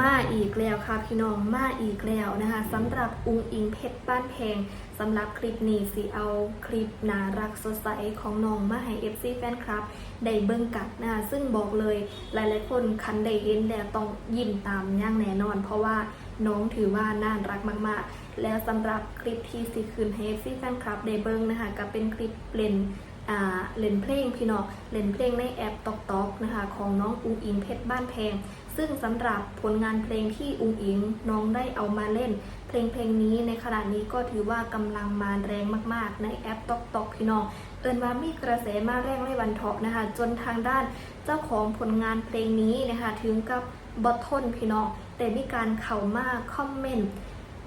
มาอีกแล้วค่ะพี่น้องมาอีกแล้วนะคะสำหรับอุงอิงเพชรบ้านแพงสำหรับคลิปนี้สิเอาคลิปน่ารักสดใสของน้องมาให้ FC แฟนคลับ ได้เบิ่งกันนะคะซึ่งบอกเลยหลายๆคนคันได้เห็นแล้วต้องยิ้มตามอย่างแน่นอน เพราะว่าน้องถือว่าน่ารักมากๆ แล้วสำหรับคลิปที่สิคืนให้ FC แฟนคลับได้เบิ่งนะคะก็เป็นคลิปเล่นเล่นเพลงพี่น้องเล่นเพลงในแอปตอกตอกนะคะของน้องอุงอิงเพชรบ้านแพง ซึ่งสำหรับผลงานเพลงที่อุ้งอิงน้องได้เอามาเล่น เพลงเพลงนี้ในขณะนี้ก็ถือว่ากำลังมาแรงมาก ๆ ในแอปตอกตอกพี่น้องเอินว่ามีกระแสมาแรงในวันเถาะนะคะ จนทางด้านเจ้าของผลงานเพลงนี้นะคะถึงกับบอททนพี่น้องแต่มีการเข้ามาคอมเมนต์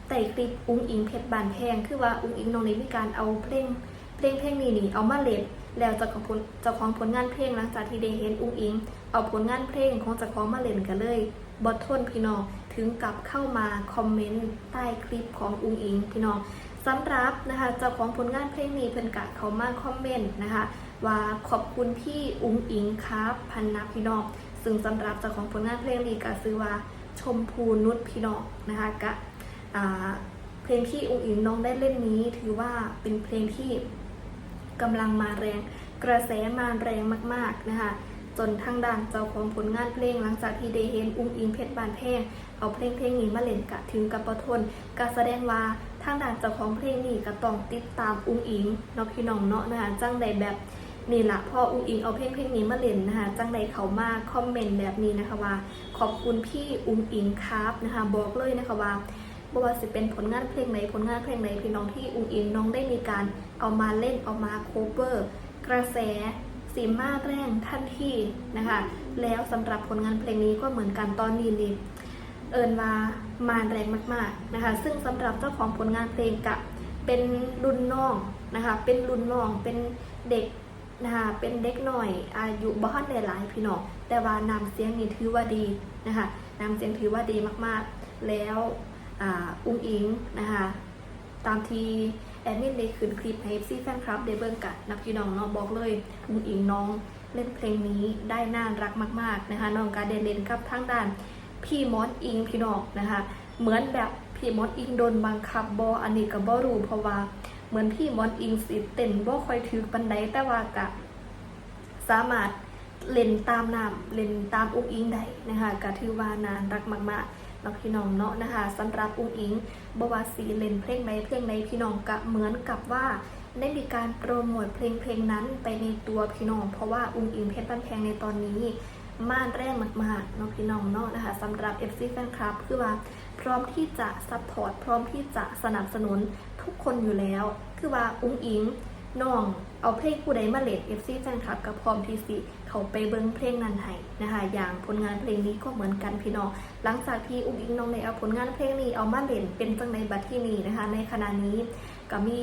แต่คลิปอุ้งอิงเพชรบานแพงคือว่าอุ้งอิงน้องนี้มีการเอาเพลงเพลงเพลงนี้นี่เอามาเล่นแล้วจ้าของผลเจ้าของผลงานเพลงหลังจากที่ได้เห็นอุ้งอิง เอาผลงานเพลงของเจ้าของมาเล่นกันเลยบอททนพี่น้องถึงกับเข้ามาคอมเมนต์ใต้คลิปของอุงอิงพี่น้องสำหรับนะคะเจ้าของผลงานเพลงนี้เพิ่นกะเขามาคอมเมนต์นะคะว่าขอบคุณพี่อุงอิงครับพันนับพี่น้องซึ่งสำหรับเจ้าของผลงานเพลงนี้ก็ซื้อว่าชมพูนุชพี่น้องนะคะกะเพลงที่อุงอิงน้องได้เล่นนี้ ถือว่าเป็นเพลงที่กำลังมาแรงกระแสมาแรงมาก ๆนะคะ จนทางด้านเจ้าของผลงานเพลงหลังจากที่ได้เห็นอุ้งอิงเพชรบานแพงเอาเพลงเพลงนี้มาเล่นกะถึงกับประทนก็แสดงว่าทางด้านเจ้าของเพลงนี้ก็ต้องติดตามอุ้งอิงเนาะพี่น้องเนาะนะคะจังใดแบบนี่แหละพออุ้งอิงเอาเพลงเพลงนี้มาเล่นนะคะจังใดเขามาคอมเมนต์แบบนี้นะคะว่า ขอบคุณพี่อุ้งอิงครับนะคะบอกเลยนะคะว่าบว่าสิเป็นผลงานเพลงไหนผลงานเพลงไหนพี่น้องที่อุ้งอิงน้องได้มีการเอามาเล่นเอามาโคเวอร์ กระแส สีมาแรงทันทีนะคะ แล้วสำหรับผลงานเพลงนี้ก็เหมือนกันตอนนี้นี่เอิญมามาแรงมากๆนะคะ ซึ่งสำหรับเจ้าของผลงานเพลงกะเป็นรุ่นน้องนะคะ เป็นรุ่นน้องเป็นเด็กนะคะเป็นเด็กหน่อยอายุบ้านหลายพี่น้องแต่ว่านำเสียงนี่ถือว่าดีนะคะนำเสียงถือว่าดีมากๆ แล้วออุ้งอิงนะคะตามที่ แอดมินได้ขึ้นคลิปให้ซีแฟนคลับได้เบิ่งกันนะพี่น้องเนาะบอกเลยอุ้งอิงน้องเล่นเพลงนี้ได้น่ารักมากๆนะคะน้องการเดนเลนกับทางด้าน พี่มอสอิงพี่น้องนะคะเหมือนแบบพี่มอสอิงโดนบังคับบออันนี้กับบอรู้เพราะว่าเหมือนพี่มอสอิงสิเต้นบ่ค่อยถือปันไดแต่ว่ากะสามารถเล่นตามน้ำเล่นตามอุ้งอิงได้นะคะก็ถือว่านานรักมากๆ นาะพี่น้องเนาะนะคะสำหรับอุ้งอิงบวาสีเล่นเพลงใดเพลงใดพี่น้องก็เหมือนกับว่าได้มีการโปรโมทเพลงเพลงนั้นไปในตัวพี่น้อง เพราะว่าอุ้งอิงเพชรบ้านแพงในตอนนี้ม่านแรงมากๆเนาะพี่น้องเนาะนะคะสำหรับ FC Fan Club คือว่าพร้อมที่จะซัพพอร์ตพร้อมที่จะสนับสนุนทุกคนอยู่แล้ว คือว่าอุ้งอิง น้องเอาเพลงผู้ใดมาเล่น FC แฟนคลับกับพร้อมทีสิเขาไปเบิ้งเพลงนั้นให้นะคะอย่างผลงานเพลงนี้ก็เหมือนกันพี่น้องหลังจากที่อุ้งอิงน้องได้เอาผลงานเพลงนี้เอามาเล่นเป็นจังในบัตรที่นี้นะคะ ในขณะนี้ก็มี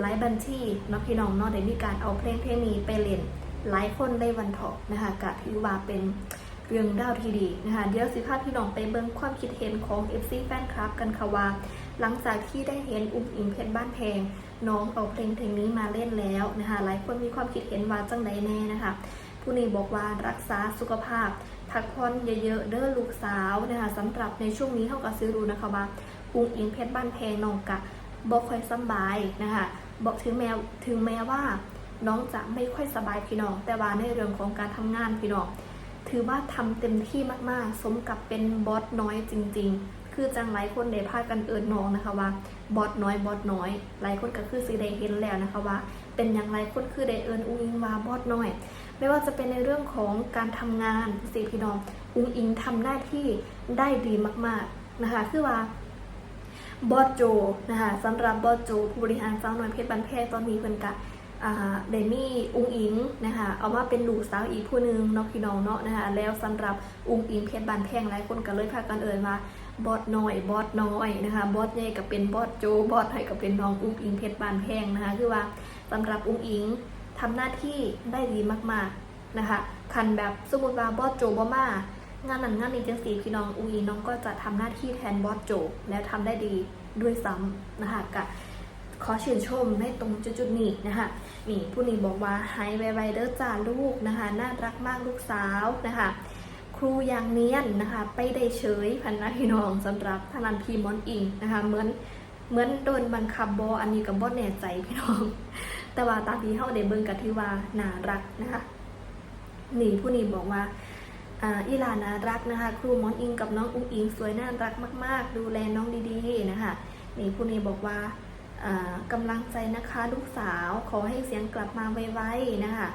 หลายบัญชีเนาะพี่น้องเนาะได้มีการเอาเพลงเพลงนี้ไปเล่นหลายคนได้วันเถาะนะคะก็ถือว่าเป็นเรื่องดาวที่ดีนะคะเดี๋ยวสิพาพี่น้องไปเบิ้งความคิดเห็นของ FC แฟนคลับกันค่ะว่า หลังจากที่ได้เห็นอุ้งอิงเพชรบ้านแพง น้องเอาเพลงเพลงนี้มาเล่นแล้วนะคะหลายคนมีความคิดเห็นว่าจังใดแน่นะคะผู้นี้บอกว่ารักษาสุขภาพพักผ่อนเยอะๆเด้อลูกสาวนะคะสำหรับในช่วงนี้เขาก็ซื้อรู้นะคะว่าอุ้งอิงเพชรบ้านแพงน้องกะบอกค่อยสบายนะคะบอกถึงแม้ถึงแม้ว่าน้องจะไม่ค่อยสบายพี่น้อง แต่ว่าในเรื่องของการทำงานพี่น้อง ถือว่าทำเต็มที่มากๆ สมกับเป็นบอสน้อยจริง ๆ คือจังหลายคนได้พากันเอิญน้องนะคะว่าบอสน้อยบอสน้อยหลายคนก็คือสิได้เห็นแล้วนะคะว่า เป็นอย่างไรคนคือได้เอิญอุ้งอิงว่าบอสน้อย ไม่ว่าจะเป็นในเรื่องของการทำงานสิพี่น้องอุ้งอิงทำหน้าที่ได้ดีมากๆนะคะ คือว่าบอสโจนะคะสำหรับบอสโจผู้บริหารเจ้าหน่อยเพชรบันแพงตอนนี้เพิ่นกะอ่าเดมี่อุงอิงนะคะเอามาเป็นหลูสาวอีกผู้หนึ่งเนาะพี่น้องเนาะนะคะแล้วสำหรับอุงอิงเพชรบานแพงหลายคนก็เลยพากันเอ่ยมา บอสน้อยบอสน้อยนะคะบอสใหญ่ก็เป็นบอสโจบอสไทยก็เป็นน้องอุ้งอิงเพชรบานแพงนะคะคือว่าสำหรับอุ้งอิงทำหน้าที่ได้ดีมากๆนะคะคันแบบสมมติว่าบอสโจบ่มางานนั้นงานนี้จังสีพี่น้องอุ้งอิงน้องก็จะทำหน้าที่แทนบอสโจ แล้วทำได้ดีด้วยซ้ำนะคะกะขอชื่นชมในตรงจุดๆนี้นะคะนี่ผู้นี้บอกว่าหายไวๆเด้อจ้าลูกนะคะน่ารักมากลูกสาวนะคะ ครูอย่างเนียนนะคะไปได้เฉยพันนะพี่น้องสำหรับทานันพีมอนอิงนะคะเหมือนเหมือนโดนบังคับบออันนี้กับบอแน่ใจพี่น้อง แต่ว่าตามที่เฮาได้เบิ่งกันที่ว่าน่ารักนะคะนี่ผู้นี้บอกว่าอีลาน่ารักนะคะ ครูมอนอิงกับน้องอุ้งอิงสวยน่ารักมาก ๆ ดูแลน้องดีๆนะคะนี่ผู้นี้บอกว่าอ่ากำลังใจนะคะลูกสาวขอให้เสียงกลับมาไวๆนะคะ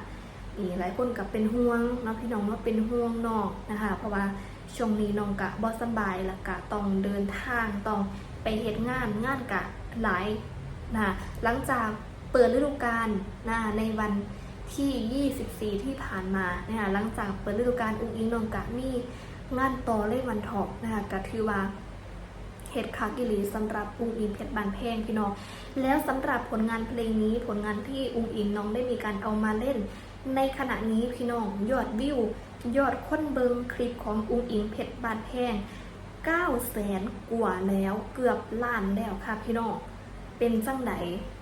นี่หลายคนกับเป็นห่วงเนาะพี่น้องว่าเป็นห่วงน้องนะคะ เพราะว่าช่วงนี้น้องกะบ่สบายและกะต้องเดินทางต้องไปเหตุงานงานกะหลายนะหลังจากเปิดฤดูกาลนะในวันที่ 24 ที่ผ่านมานะคะหลังจากเปิดฤดูกาลอุ้งอิงน้องกะมีงานต่อเลขวันทอกนะคะก็ถือว่าเฮ็ดคักอีหลีสำหรับอุ้งอิงเพชรบานแพงพี่น้องแล้วสำหรับผลงานเพลงนี้ผลงานที่อุ้งอิงน้องได้มีการเอามาเล่น ในขณะนี้พี่น้องยอดวิว ยอดค้นเบิงคลิปของอุ้งอิงเพชรบานแพง9แสนกว่าแล้วเกือบล้านแล้วค่ะพี่น้องเป็นจังไหน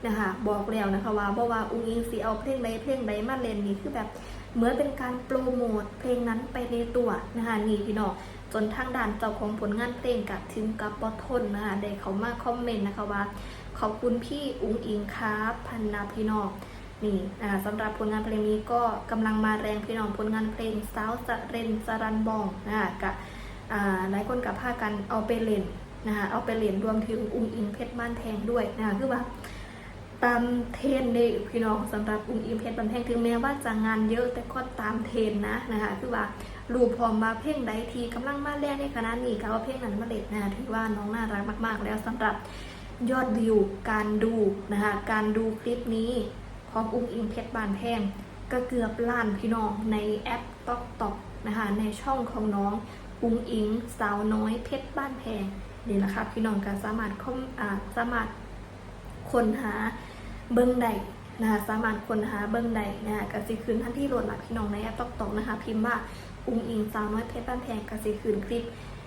นะคะบอกแล้วนะคะว่าบ่ว่าอุ้งอิงสิเอาเพลงใดเพลงใดมาเล่นนี่คือแบบเหมือนเป็นการโปรโมทเพลงนั้นไปในตัวนะคะนี่พี่น้องจนทางด้านเจ้าของผลงานเพลงกับถึงกับบอทนนะคะได้เขามาคอมเมนต์นะคะว่า ขอบคุณพี่อุ้งอิงครับพันนาพี่น้อง นี่สำหรับผลงานเพลงนี้ก็กำลังมาแรงพี่น้องผลงานเพลงสาวสะเรนสรันบองนะคะกับหลายคนกับพากันเอาไปเล่นนะคะเอาไปเล่นรวมถึงอุ้งอิงเพชรบ้านแทงด้วยนะคะคือว่าตามเทนด์เลยพี่น้องสำหรับอุ้งอิงเพชรบันแพงถึงแม้ว่าจะงานเยอะแต่ก็ตามเทนนะนะคะคือว่ารูปพร้อมมาเพลงใดทีกำลังมาแรงในขณะนี้ก็เอาเพลงนั้นมาเล่นนะถือว่าน้องน่ารักมาก ๆ แล้วสำหรับยอดวิวการดูนะคะการดูคลิปนี้ ของอุ้งอิงเพชรบานแพงก็เกือบล้านพี่น้องในแอปต็อกต็อกนะคะในช่องของน้องอุ้งอิงสาวน้อยเพชรบ้านแพงนี่แหละค่ะพี่น้องก็สามารถคอมอ่าสามารถค้นหาเบิ้งใดนะคะสามารถค้นหาเบิ้งใดนะคะกสิคืนท่านที่โหลดหลักพี่น้องในแอปตอกตอกนะคะพิมพ์ว่าอุ้งอิงสาวน้อยเพชรบ้านแพงกสิคืนคลิป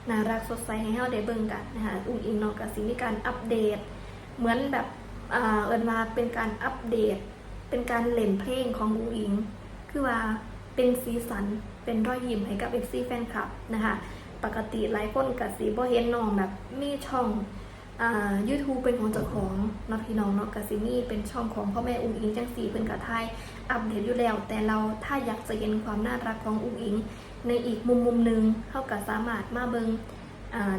น่ารักสดใสให้เราได้เบิ้งกันนะคะอุ้งอิงน้องกสิมีการอัปเดต เหมือนแบบอ่าเอินมาเป็นการอัปเดต เป็นการเล่นเพลงของอุ้งอิง คือว่าเป็นสีสัน เป็นรอยยิ้มให้กับเอฟซีแฟนคลับนะคะ ปกติหลายคนกับสีบ่เห็นน้องแบบมีช่องอ่า YouTube เป็นของเจ้าของนาะพี่น้องเนาะกาซิมี่เป็นช่องของพ่อแม่อุ้งอิงจังสีเป็นกระทายอัปเดตอยู่แล้ว แต่เราถ้าอยากจะเห็นความน่ารักของอุ้งอิง ในอีกมุมมุมหนึ่งเท่ากับสามารถมาเบิง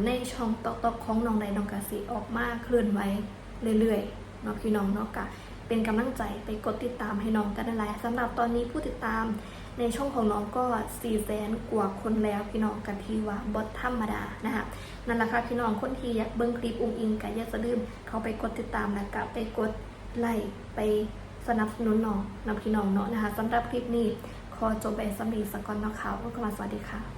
ในช่องตอกตอกของน้องใดน้องกาซิออกมาเคลื่อนไหวเรื่อยๆนาะพี่น้องเนาะกะ เป็นกำลังใจไปกดติดตามให้น้องกันได้หลายสำหรับตอนนี้ผู้ติดตามในช่องของน้องก็4ี่แสนกว่าคนแล้วพี่น้องกันทีว่าบอทธรรมดานะคะนั่นแหละค่ะพี่น้องคนที่อยากเบิ้งคลิปอุ้งอิงก็อย่าสะลืมเขาไปกดติดตามแล้วก็ไปกดไลค์ไปสนับสนุนน้องนะพี่น้องเนาะนะคะสำหรับคลิปนี้ขอจบไปสำหรับสกอนเนาะค่ะก็มาสวัสดีค่ะ